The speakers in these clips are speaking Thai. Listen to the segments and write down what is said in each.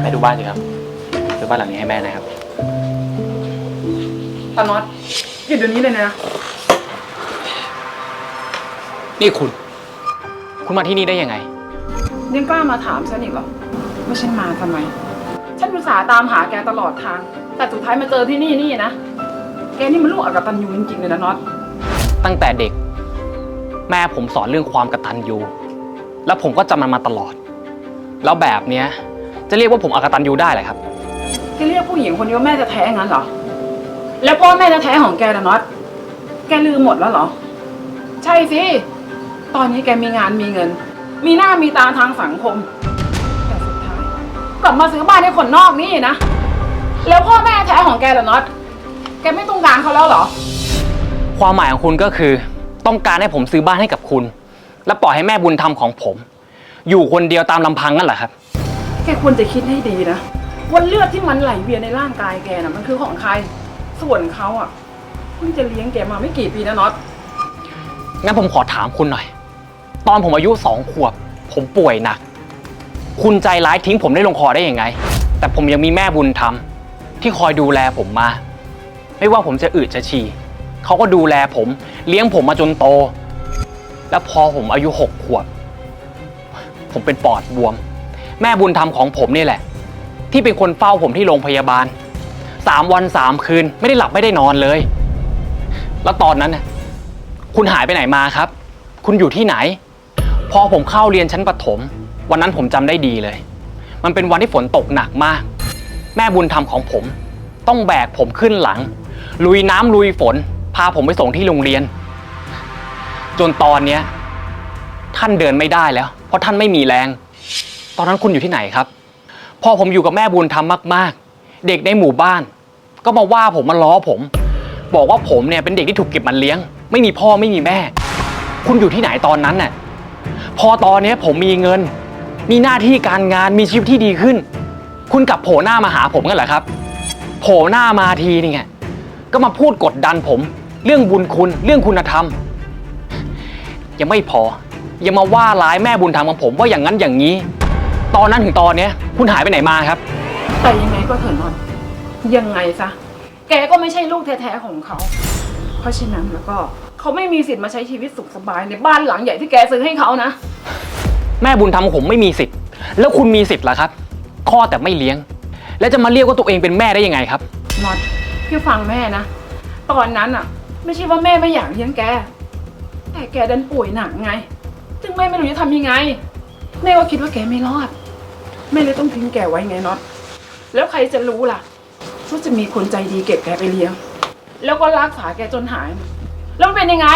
แม่ดูบ้านสิครับซื้อบ้านหลังนี้ให้แม่นะครับ ตาน็อตหยุดเดี๋ยวนี้เลยนะ นี่คุณ คุณมาที่นี่ได้ยังไง ยังกล้ามาถามฉันอีกเหรอว่าฉันมาทำไม ฉันอุตส่าห์ตามหาแกตลอดทาง แต่สุดท้ายมาเจอที่นี่นี่นะ แกนี่มันลูกอกตันยูจริงๆเลยนะน็อต ตั้งแต่เด็ก แม่ผมสอนเรื่องความกตัญญูแล้วผมก็จำมันมาตลอด แล้วแบบเนี้ย จะเรียกว่าผมอกตัญญูได้เหรอครับ แกเรียกผู้หญิงคนนี้ว่าแม่จะแท้ๆงั้นเหรอ แล้วพ่อแม่จะแท้ๆของแกนะน็อต แกลืมหมดแล้วเหรอ ใช่สิ ตอนนี้แกมีงานมีเงิน มีหน้ามีตาทางสังคม แต่สุดท้ายกลับมาซื้อบ้านให้คนนอกนี่นะ แล้วพ่อแม่แท้ของแกล่ะน็อต แกไม่ต้องการเขาแล้วเหรอ ความหมายของคุณก็คือ ต้องการให้ผมซื้อบ้านให้กับคุณ และปล่อยให้แม่บุญธรรมของผม อยู่คนเดียวตามลำพังนั่นเหรอครับ แกควรจะคิดให้ดีนะว่าเลือดที่มันไหลเวียนในร่างกายแกน่ะมันคือของใคร ส่วนเขาอะเพิ่งจะเลี้ยงแกมาไม่กี่ปีนะน็อต งั้นผมขอถามคุณหน่อย ตอนผมอายุสองขวบ ผมป่วยหนัก คุณใจร้ายทิ้งผมได้ลงคอได้ยังไง แต่ผมยังมีแม่บุญธรรมที่คอยดูแลผมมา ไม่ว่าผมจะอืดจะฉี่เขาก็ดูแลผม เลี้ยงผมมาจนโต แล้วพอผมอายุหกขวบ ผมเป็นปอดบวม แม่บุญธรรมของผมนี่แหละ ที่เป็นคนเฝ้าผมที่โรงพยาบาลสามวันสามคืนไม่ได้หลับไม่ได้นอนเลย แล้วตอนนั้นน่ะคุณหายไปไหนมาครับ คุณอยู่ที่ไหน พอผมเข้าเรียนชั้นประถม วันนั้นผมจำได้ดีเลย มันเป็นวันที่ฝนตกหนักมาก แม่บุญธรรมของผม ต้องแบกผมขึ้นหลัง ลุยน้ำลุยฝน พาผมไปส่งที่โรงเรียน จนตอนเนี้ย ท่านเดินไม่ได้แล้ว เพราะท่านไม่มีแรง ตอนนั้นคุณอยู่ที่ไหนครับ พอผมอยู่กับแม่บุญธรรมมาก ๆ เด็กในหมู่บ้าน ก็มาว่าผมมาล้อผม บอกว่าผมเนี่ยเป็นเด็กที่ถูกเก็บมันเลี้ยง ไม่มีพ่อไม่มีแม่ คุณอยู่ที่ไหนตอนนั้นน่ะพอตอนนี้ผมมีเงิน มีหน้าที่การงานมีชีวิตที่ดีขึ้น คุณกลับโผล่หน้ามาหาผมกันเหรอครับ โผล่หน้ามาทีนี่ไงก็มาพูดกดดันผม เรื่องบุญคุณเรื่องคุณธรรม ยังไม่พอยังมาว่าร้ายแม่บุญธรรมของผมว่าอย่างนั้นอย่างนี้ ตอนนั้นถึงตอนเนี้ยคุณหายไปไหนมาครับ แต่ยังไงก็เถอะนอนยังไงซะ แกก็ไม่ใช่ลูกแท้ๆของเขา เพราะฉะนั้นแล้วก็เขาไม่มีสิทธิ์มาใช้ชีวิตสุขสบายในบ้านหลังใหญ่ที่แกซื้อให้เขานะ แม่บุญธรรมของผมไม่มีสิทธิ์ แล้วคุณมีสิทธิ์เหรอครับข้อแต่ไม่เลี้ยง แล้วจะมาเรียกว่าตัวเองเป็นแม่ได้ยังไงครับ น็อตพี่ฟังแม่นะ ตอนนั้นอะไม่ใช่ว่าแม่ไม่อยากเลี้ยงแก แต่แกดันป่วยหนักไง ซึ่งแม่ไม่รู้จะทำยังไง แม่ก็คิดว่าแกไม่รอด แม่เลยต้องทิ้งแกไว้ไงน็อตแล้วใครจะรู้ล่ะว่าจะมีคนใจดีเก็บแกไปเลี้ยง แล้วก็รักษาแกจนหาย แล้วมันเป็นยังไง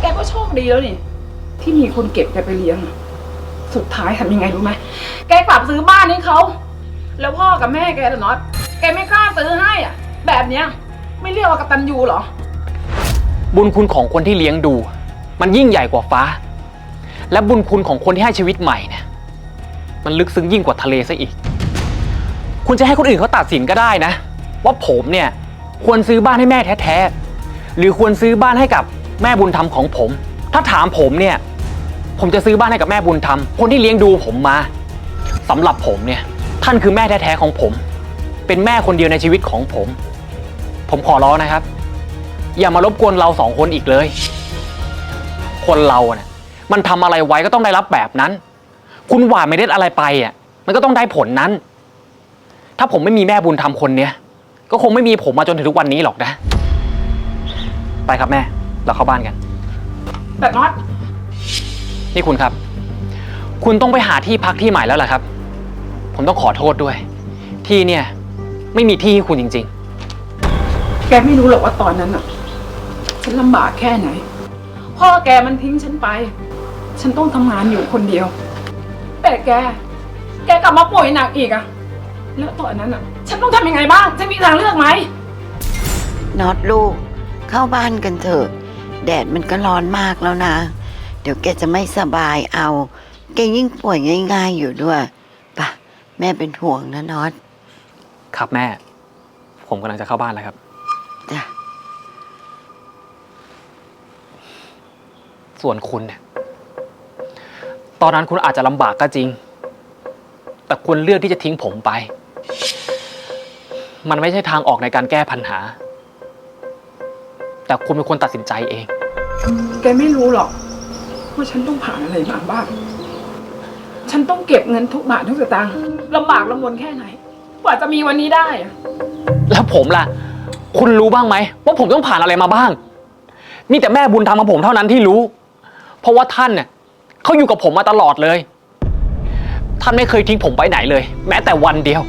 แกก็โชคดีแล้วนี่ ที่มีคนเก็บแกไปเลี้ยง สุดท้ายทำยังไงรู้ไหมแกกลับซื้อบ้านให้เขาแล้วพ่อกับแม่แกล่ะน็อตแกไม่กล้าซื้อให้อะ แบบเนี้ย ไม่เรียกว่ากตัญญูเหรอ บุญคุณของคนที่เลี้ยงดู มันยิ่งใหญ่กว่าฟ้า และบุญคุณของคนที่ให้ชีวิตใหม่เนี่ย มันลึกซึ้งยิ่งกว่าทะเลซะอีก คุณจะให้คนอื่นเขาตัดสินก็ได้นะ ว่าผมเนี่ยควรซื้อบ้านให้แม่แท้ๆ หรือควรซื้อบ้านให้กับแม่บุญธรรมของผม ถ้าถามผมเนี่ย ผมจะซื้อบ้านให้กับแม่บุญธรรม คนที่เลี้ยงดูผมมาสำหรับผมเนี่ย ท่านคือแม่แท้ๆของผม เป็นแม่คนเดียวในชีวิตของผม ผมขอร้องนะครับ อย่ามารบกวนเราสองคนอีกเลย คนเราเนี่ยมันทำอะไรไว้ก็ต้องได้รับแบบนั้น คุณหว่านไม่ได้อะไรไปอะ มันก็ต้องได้ผลนั้น ถ้าผมไม่มีแม่บุญธรรมคนเนี้ย ก็คงไม่มีผมมาจนถึงทุกวันนี้หรอกนะ ไปครับแม่ เราเข้าบ้านกัน แต่น็อตนี่คุณครับ คุณต้องไปหาที่พักที่ใหม่แล้วล่ะครับ ผมต้องขอโทษด้วย ที่เนี่ย ไม่มีที่ให้คุณจริงๆแกไม่รู้หรอกว่าตอนนั้นอะ ฉันลำบากแค่ไหน พ่อแกมันทิ้งฉันไป ฉันต้องทำงานอยู่คนเดียว แต่แก แกกลับมาป่วยหนักอีกอะแล้วตอนนั้นอะฉันต้องทำยังไงบ้างจะมีทางเลือกไหม น็อตลูก เข้าบ้านกันเถอะ แดดมันก็ร้อนมากแล้วนะ เดี๋ยวแกจะไม่สบายเอา แกยิ่งป่วยง่ายๆอยู่ด้วยปะแม่เป็นห่วงนะน็อตครับแม่ ผมกำลังจะเข้าบ้านแล้วครับ จ้ะส่วนคุณเนี่ย ตอนนั้นคุณอาจจะลำบากก็จริง แต่คุณเลือกที่จะทิ้งผมไป มันไม่ใช่ทางออกในการแก้ปัญหา แต่คุณเป็นคนตัดสินใจเอง แกไม่รู้หรอกว่าฉันต้องผ่านอะไรมาบ้าง ฉันต้องเก็บเงินทุกบาททุกสตางค์ลำบากลำบนแค่ไหน กว่าจะมีวันนี้ได้อะแล้วผมล่ะ คุณรู้บ้างไหมว่าผมต้องผ่านอะไรมาบ้าง มีแต่แม่บุญธรรมของผมเท่านั้นที่รู้ เพราะว่าท่านเนี่ย เขาอยู่กับผมมาตลอดเลย ท่านไม่เคยทิ้งผมไปไหนเลย แม้แต่วันเดียว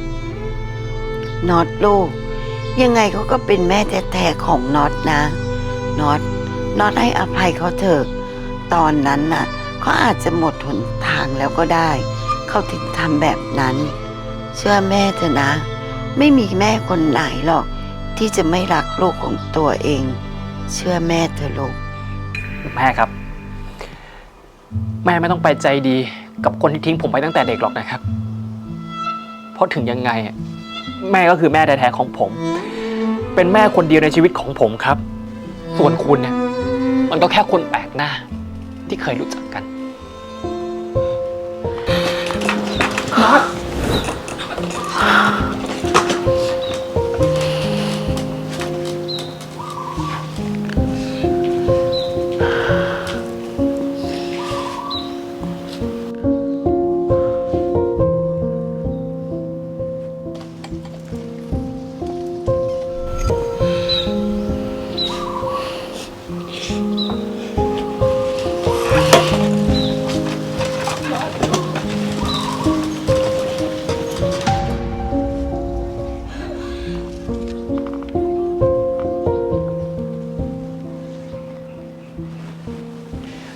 น็อตลูก ยังไงเขาก็เป็นแม่แท้ๆของน็อตนะน็อตน็อตให้อภัยเขาเถอะตอนนั้นน่ะเขาอาจจะหมดหนทางแล้วก็ได้ เขาถึงทำแบบนั้น เชื่อแม่เถอะนะ ไม่มีแม่คนไหนหรอก ที่จะไม่รักลูกของตัวเอง เชื่อแม่เถอะลูก แม่ครับ แม่ไม่ต้องไปใจดีกับคนที่ทิ้งผมไปตั้งแต่เด็กหรอกนะครับ เพราะถึงยังไงอะแม่ก็คือแม่แท้ๆของผม เป็นแม่คนเดียวในชีวิตของผมครับ ส่วนคุณเนี่ยมันก็แค่คนแปลกหน้าที่เคยรู้จักกัน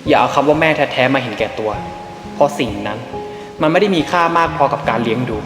อย่าเอาคำว่าแม่แท้ๆมาเห็นแก่ตัว เพราะสิ่งนั้น มันไม่ได้มีค่ามากพอกับการเลี้ยงดู